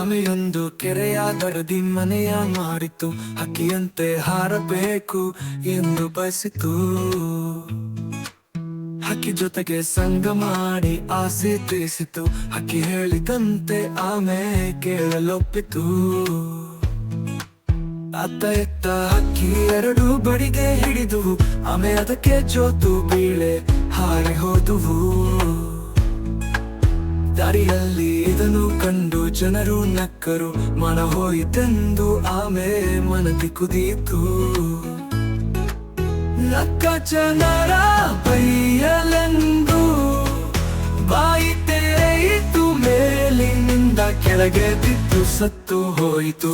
ಆಮೆಯೊಂದು ಕೆರೆಯ ದಡದಿ ಮನೆಯ ಮಾಡಿತು. ಹಕ್ಕಿಯಂತೆ ಹಾರಬೇಕು ಎಂದು ಬಯಸಿತು. ಹಕ್ಕಿ ಜೊತೆಗೆ ಸಂಗ ಮಾಡಿ ಆಸೆ ತೀರಿಸಿತು. ಹಕ್ಕಿ ಹೇಳಿದಂತೆ ಆಮೆ ಕೇಳಲೊಪ್ಪಿತು. ಅತ್ತ ಎತ್ತ ಹಕ್ಕಿ ಎರಡು ಬಡಿಗೆ ಹಿಡಿದುವು. ಆಮೆ ಅದಕ್ಕೆ ಜೋತು ಬೀಳೆ ಹಾರಿ ಹೋದುವು. ದಾರಿಯಲ್ಲಿ ಇದನ್ನು ಕಂಡು ಜನರು ನಕ್ಕರು ಮನ ಹೋಯಿತೆಂದು ಆಮೆ ಮನದಿ ಕುದೀತು. ನಕ್ಕ ಜನರ ಬೈಯಲೆಂದು ಬಾಯಿ ತೆರೆಯಿತು, ಮೇಲಿನಿಂದ ಕೆಳಗೆ ಬಿದ್ದು ಸತ್ತು ಹೋಯಿತು.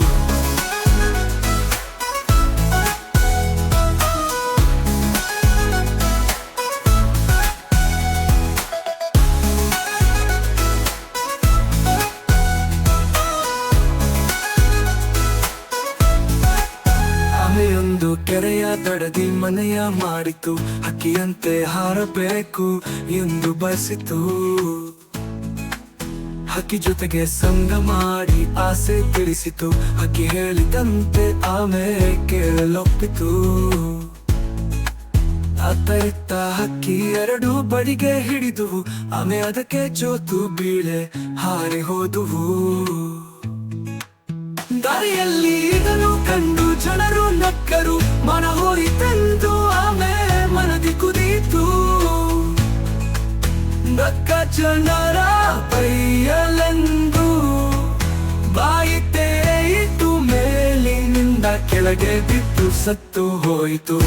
ಕೆರೆಯ ದಡದಿ ಮನೆಯ ಮಾಡಿತು. ಹಕ್ಕಿಯಂತೆ ಹಾರಬೇಕು ಎಂದು ಬಯಸಿತು. ಹಕ್ಕಿ ಜೊತೆಗೆ ಸಂಗ ಮಾಡಿ ಆಸೆ ತಿಳಿಸಿತು. ಹಕ್ಕಿ ಹೇಳಿದಂತೆ ಆಮೆ ಕೇಳಲೊಪ್ಪಿತು. ಅತ್ತ ಇತ್ತ ಹಕ್ಕಿ ಎರಡು ಬಡಿಗೆ ಹಿಡಿದುವು. ಆಮೆ ಅದಕ್ಕೆ ಜೋತು ಬೀಳೆ ಹಾರಿ ಹೋದುವು. ದಾರಿಯಲ್ಲಿ ಜನರು ನಕ್ಕರು, ಮನ ಹೋಯಿತೆಂದು ಆಮೆ ಮನದಿ ಕುದೀತು. ನಕ್ಕ ಜನರ ಪೈಯಲೆಂದು ಬಾಯಿ ತೇಯಿತು ಮೇಲಿನಿಂದ ಕೆಳಗೆ ಬಿದ್ದು, ಸತ್ತು ಹೋಯಿತು.